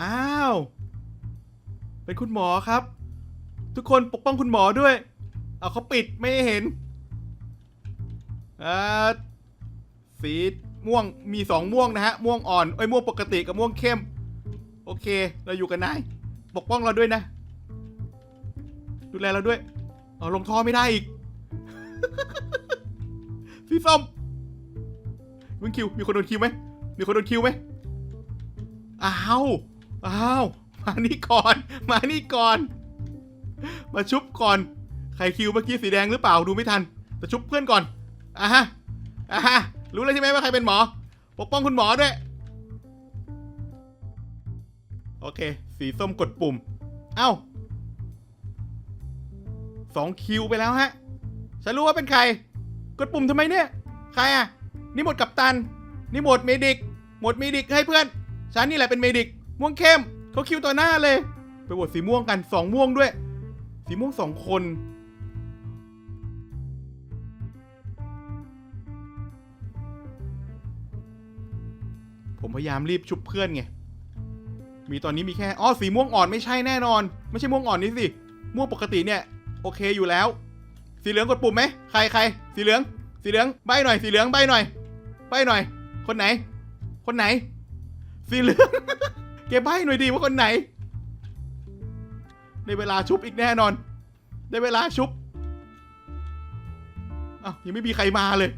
อ้าว เป็นคุณหมอครับ ทุกคนปกป้องคุณหมอด้วย เอาเขาปิดไม่ให้เห็นอ่าสีม่วงมีสองม่วงนะฮะ ม่วงอ่อนเอ้ยม่วงปกติกับม่วงเข้ม โอเค เราอยู่กันนายปกป้องเราด้วยนะ ดูแลเราด้วยเอาลงท่อไม่ได้อีก สีส้มมึงคิว มีคนโดนคิวไหมมีคนโดนคิวไหมอ้าว อ้าว มานี่ก่อน มานี่ก่อน มาชุบก่อน ใครคิวเมื่อกี้สีแดงหรือเปล่าดูไม่ทัน แต่ชุบเพื่อนก่อน อะฮะ อะฮะ รู้แล้วใช่ไหมว่าใครเป็นหมอ ปกป้องคุณหมอด้วย โอเค สีส้มกดปุ่ม เอ้าสองคิวไปแล้วฮะ ฉันรู้ว่าเป็นใคร กดปุ่มทำไมเนี่ย ใครอะ นี่หมดกับตัน นี่หมดเมดิก หมดเมดิกให้เพื่อน ฉันนี่แหละเป็นเมดิก ม่วงเข้มเขาคิวต่อหน้าเลย ไปโหวตสีม่วงกันสองม่วงด้วย สีม่วงสองคน ผมพยายามรีบชุบเพื่อนไง มีตอนนี้มีแค่อ๋อสีม่วงอ่อนไม่ใช่แน่นอน ไม่ใช่ม่วงอ่อนนี่สิ ม่วงปกติเนี่ย โอเคอยู่แล้ว สีเหลืองกดปุ่มไหมใครใครสีเหลือง สีเหลืองใบหน่อย สีเหลืองใบหน่อยใบหน่อย คนไหน คนไหน สีเหลือง ก็บใบหน่อยดีว่าคนไหนได้เวลาชุบอีกแน่นอนได้เวลาชุบอ้าวยังไม่มีใครมาเลย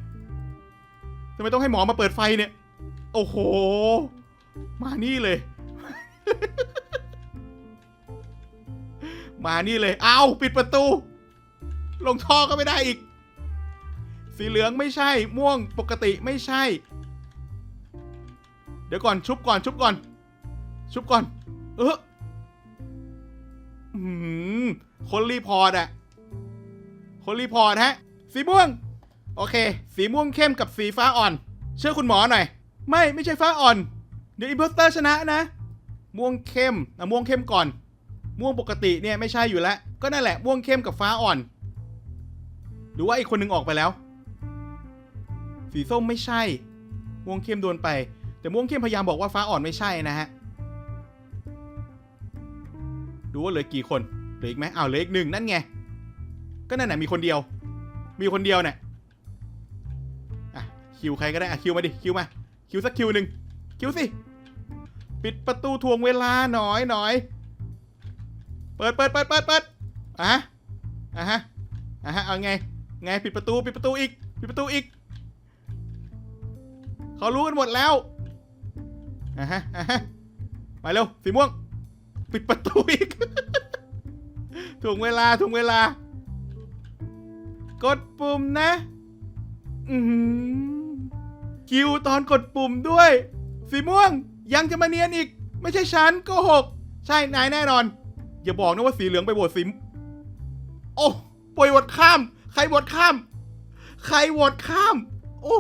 ทำไมต้องให้หมอมาเปิดไฟเนี่ย โอ้โห มานี่เลย มานี่เลย เอาปิดประตู ลงท่อก็ไม่ได้อีก สีเหลืองไม่ใช่ ม่วงปกติไม่ใช่ เดี๋ยวก่อนชุบก่อนชุบก่อน ชุบก่อน เออหืมคนรีพอร์ตอะคนรีพอร์ตฮะ สีม่วง โอเค สีม่วงเข้มกับสีฟ้าอ่อน เชื่อคุณหมอหน่อย ไม่ ไม่ใช่ฟ้าอ่อน เดี๋ยวอิมโพสเตอร์ชนะนะ ม่วงเข้มอะม่วงเข้มก่อน ม่วงปกติเนี่ยไม่ใช่อยู่แล้ว ก็นั่นแหละ ม่วงเข้มกับฟ้าอ่อน หรือว่าอีกคนนึงออกไปแล้ว สีส้มไม่ใช่ ม่วงเข้มโดนไป แต่ม่วงเข้มพยายามบอกว่าฟ้าอ่อนไม่ใช่นะฮะ ดูว่าเหลือกี่คนเหลืออีกไหมอ้าวเหลืออีกหนึ่งนั่นไง ก็นั่นแหละมีคนเดียว มีคนเดียวเนี่ยอะคิวใครก็ได้อะคิวมาดิคิวมาคิวสักคิวหนึ่งคิวสิปิดประตูทวงเวลาหน่อยหน่อยเปิดเปิดเปิดเปิดเปิดอะฮะอะฮะอะฮะเอาไงไงปิดประตูปิดประตูอีกปิดประตูอีกเขารู้กันหมดแล้วอะฮะอะฮะไปเร็วสีม่วง ปิดประตูอีกถ่วงเวลาถ่วงเวลา กดปุ่มนะคิวตอนกดปุ่มด้วย สีม่วงยังจะมาเนียนอีก ไม่ใช่ฉันโก็หก ใช่นายแน่นอน อย่าบอกนะว่าสีเหลืองไปโหวตสีมโอ้ป่วยโหวตข้าม ใครโหวตข้าม ใครโหวตข้าม โอ้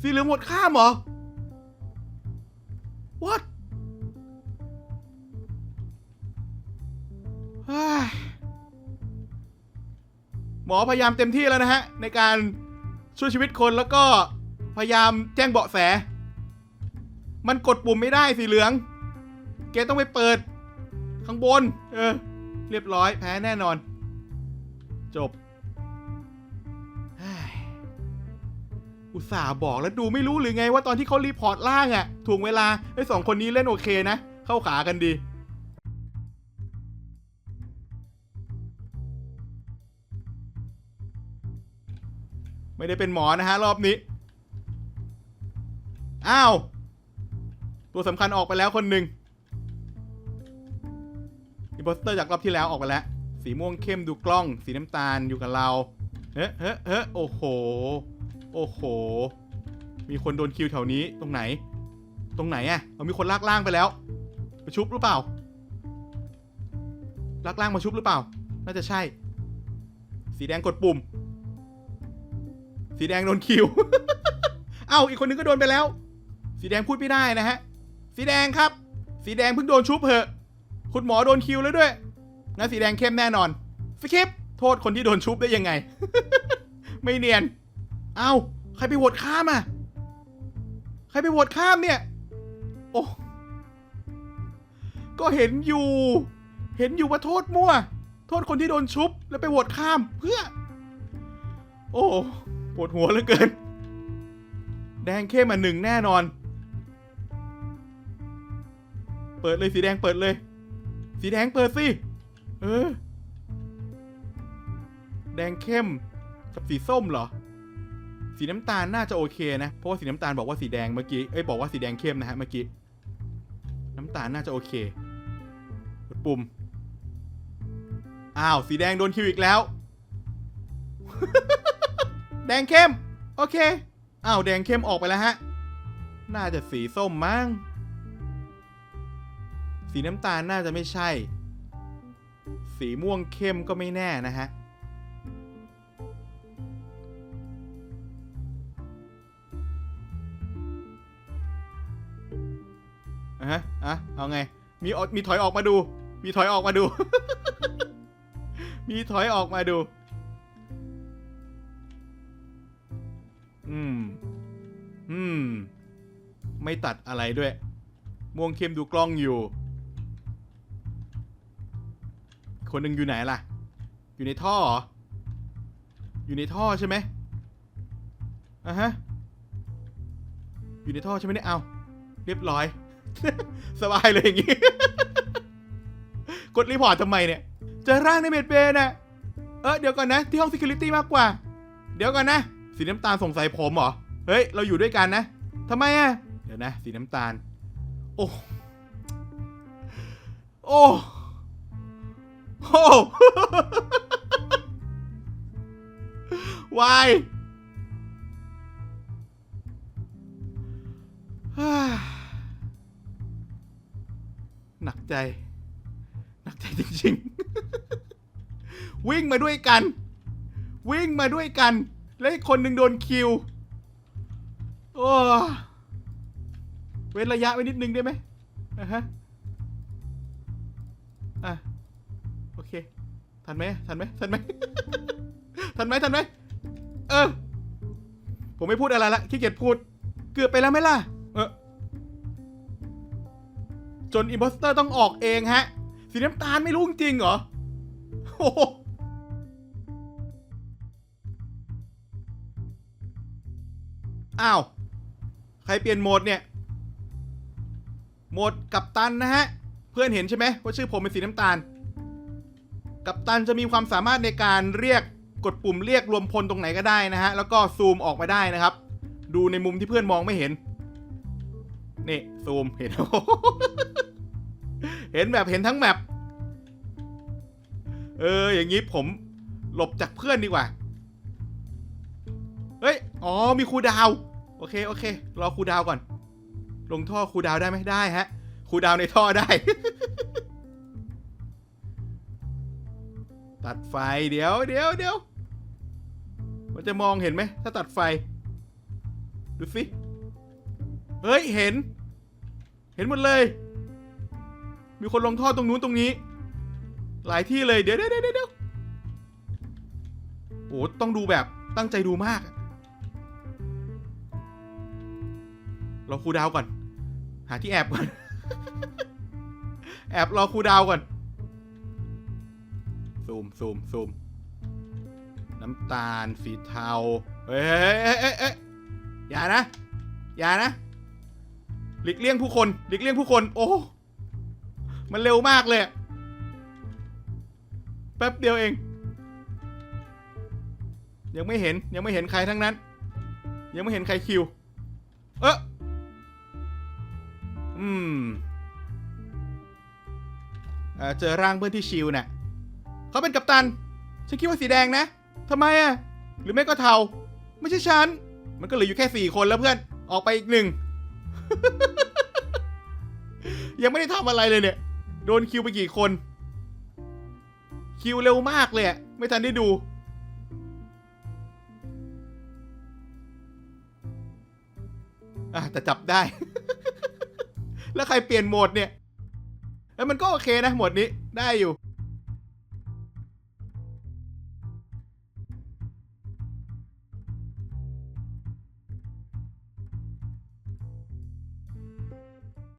สีเหลืองโหวตข้ามเหรอ what หมอพยายามเต็มที่แล้วนะฮะ ในการช่วยชีวิตคนแล้วก็พยายามแจ้งเบาะแส มันกดปุ่มไม่ได้สีเหลือง เกต้องไปเปิด ข้างบน เออ เรียบร้อยแพ้แน่นอน จบ อุตส่าห์บอกแล้วดูไม่รู้หรือไงว่าตอนที่เขารีพอร์ตล่างอะ่ะถ่วงเวลาไอ้สองคนนี้เล่นโอเคนะ เข้าขากันดี ไม่ได้เป็นหมอนะฮะรอบนี้ อ้าว ตัวสำคัญออกไปแล้วคนหนึ่งอิมโพสเตอร์จากรอบที่แล้วออกไปแล้ว สีม่วงเข้มดูกล้อง สีน้ำตาลอยู่กับเรา เฮ้เฮ้เฮ้โอ้โห โอ้โห มีคนโดนคิวแถวนี้ตรงไหน ตรงไหนอะเอามีคนลากล่างไปแล้วไปชุบหรือเปล่าลากล่างมาชุบหรือเปล่า น่าจะใช่ สีแดงกดปุ่ม สีแดงโดนคิว เอ้าอีกคนนึงก็โดนไปแล้ว สีแดงพูดไม่ได้นะฮะ สีแดงครับ สีแดงเพิ่งโดนชุบเหอะ คุณหมอโดนคิวแล้วด้วยงั้นสีแดงเข้มแน่นอนสคริปโทษคนที่โดนชุบได้ยังไง ไม่เนียน เอ้าใครไปโหวตข้ามอะ ใครไปโหวตข้ามเนี่ย โอ้ ก็เห็นอยู่ เห็นอยู่ว่าโทษมั่ว โทษคนที่โดนชุบแล้วไปโหวตข้ามเพื่อ โอ้ ปวดหัวเหลือเกิน แดงเข้มมาหนึ่งแน่นอน เปิดเลยสีแดงเปิดเลย สีแดงเปิดสิ เออ แดงเข้มกับสีส้มเหรอ สีน้ำตาลน่าจะโอเคนะ เพราะว่าสีน้ำตาลบอกว่าสีแดงเมื่อกี้ เอ้ยบอกว่าสีแดงเข้มนะฮะเมื่อกี้ น้ำตาลน่าจะโอเค กดปุ่ม อ้าว สีแดงโดนคิวอีกแล้ว แดงเข้ม โอเคอ้าวแดงเข้มออกไปแล้วฮะ น่าจะสีส้มมั้ง สีน้ำตาลน่าจะไม่ใช่ สีม่วงเข้มก็ไม่แน่นะฮะ อะฮะอะเอาไง มีออกมีถอยออกมาดู มีถอยออกมาดู มีถอยออกมาดู ไม่ตัดอะไรด้วย ม่วงเข้มดูกล้องอยู่ คนหนึ่งอยู่ไหนล่ะ อยู่ในท่อหรอ อยู่ในท่อใช่ไหมอะฮะ อยู่ในท่อใช่ไหมเนี่ย เอาเรียบร้อย สบายเลยอย่างงี้ กดรีพอร์ตทำไมเนี่ย เจอร่างในเมดเบย์น่ะเออเดี๋ยวก่อนนะ ที่ห้อง Security มากกว่า เดี๋ยวก่อนนะ สีน้ำตาลสงสัยผมเหรอ เฮ้ย เราอยู่ด้วยกันนะทำไมอะ ดี๋ยวนะ สีน้ำตาล โอ้ โอ้โอ้วายหนักใจ หนักใจจริงๆ วิ่งมาด้วยกัน วิ่งมาด้วยกัน แล้วคนหนึ่งโดนคิว โอ้ เว้นระยะไว้นิดนึงได้ไหมอะฮะ อะ โอเค ทันไหมทันไหมทันไหม ทันไหมทันไหม เออ ผมไม่พูดอะไรละขี้เกียจพูด เกือบไปแล้วไหมล่ะ เออ จนอิมโพสเตอร์ต้องออกเองฮะ สีน้ำตาลไม่รู้จริงเหรอ โอ้อ้าว ใครเปลี่ยนโหมดเนี่ย หมดกับตันนะฮะ เพื่อนเห็นใช่ไหมว่าชื่อผมเป็นสีน้ำตาล กับตันจะมีความสามารถในการเรียกกดปุ่มเรียกรวมพลตรงไหนก็ได้นะฮะ แล้วก็ซูมออกมาได้นะครับ ดูในมุมที่เพื่อนมองไม่เห็น นี่ซูมเห็น เห็นแบบเห็นทั้งแมปเออ อย่างนี้ผมหลบจากเพื่อนดีกว่า เฮ้ย อ๋อ มีครูดาว โอเค โอเค รอครูดาวก่อน ลงท่อครูดาวได้ไหมได้ฮะครูดาวในท่อได้ ตัดไฟเดี๋ยวเดี๋ยวเดี๋ยวมันจะมองเห็นไหมถ้าตัดไฟ ดูสิ เฮ้ย เห็น เห็นหมดเลย มีคนลงท่อตรงนู้นตรงนี้ หลายที่เลย เดี๋ยวเดี๋ยวเดี๋ยวเดี๋ยวโอ้ต้องดูแบบตั้งใจดูมาก อครูดาวก่อน หาที่แอบก่อน แอบรอครูดาวก่อน ซูมซูมซูมน้ำตาลสีเทา เฮ้ยเอ้ยเอ้ยเอ้ยอย่านะ อย่านะ หลีกเลี่ยงผู้คน หลีกเลี่ยงผู้คน โอ้ มันเร็วมากเลย แป๊บเดียวเอง ยังไม่เห็น ยังไม่เห็นใครทั้งนั้น ยังไม่เห็นใครคิว เออ อืมเอ่อเจอร่างเพื่อนที่ชิวน่ะเขาเป็นกัปตัน ฉันคิดว่าสีแดงนะทำไมอะหรือไม่ก็เทา ไม่ใช่ฉัน มันก็เหลืออยู่แค่สี่คนแล้วเพื่อน ออกไปอีกหนึ่ง ยังไม่ได้ทำอะไรเลยเนี่ย โดนคิวไปกี่คน คิวเร็วมากเลยอะไม่ทันได้ดู อะแต่จับได้ แล้วใครเปลี่ยนโหมดเนี่ยแล้วมันก็โอเคนะโหมดนี้ได้อยู่